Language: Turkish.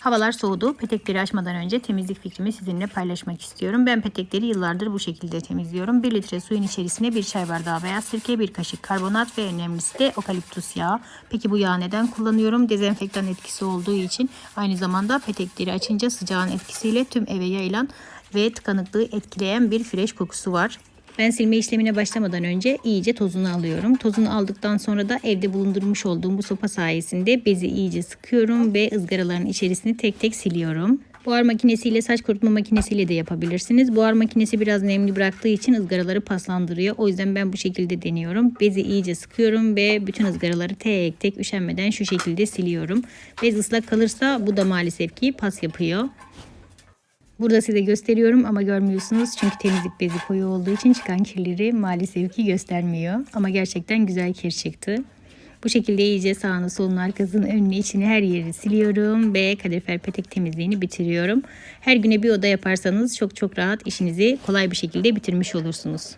Havalar soğudu. Petekleri açmadan önce temizlik fikrimi sizinle paylaşmak istiyorum. Ben petekleri yıllardır bu şekilde temizliyorum. 1 litre suyun içerisine bir çay bardağı beyaz sirke, bir kaşık karbonat ve önemlisi de okaliptus yağı. Peki bu yağı neden kullanıyorum? Dezenfektan etkisi olduğu için aynı zamanda petekleri açınca sıcağın etkisiyle tüm eve yayılan ve tıkanıklığı etkileyen bir fresh kokusu var. Ben silme işlemine başlamadan önce iyice tozunu alıyorum. Tozunu aldıktan sonra da evde bulundurmuş olduğum bu sopa sayesinde bezi iyice sıkıyorum ve ızgaraların içerisini tek tek siliyorum. Buhar makinesiyle saç kurutma makinesiyle de yapabilirsiniz. Buhar makinesi biraz nemli bıraktığı için ızgaraları paslandırıyor. O yüzden ben bu şekilde deniyorum. Bezi iyice sıkıyorum ve bütün ızgaraları tek tek üşenmeden şu şekilde siliyorum. Bez ıslak kalırsa bu da maalesef ki pas yapıyor. Burada size gösteriyorum ama görmüyorsunuz. Çünkü temizlik bezi koyu olduğu için çıkan kirleri maalesef ki göstermiyor. Ama gerçekten güzel kir çıktı. Bu şekilde iyice sağını solunu arkasını önünü içini her yeri siliyorum ve kalorifer petek temizliğini bitiriyorum. Her güne bir oda yaparsanız çok çok rahat işinizi kolay bir şekilde bitirmiş olursunuz.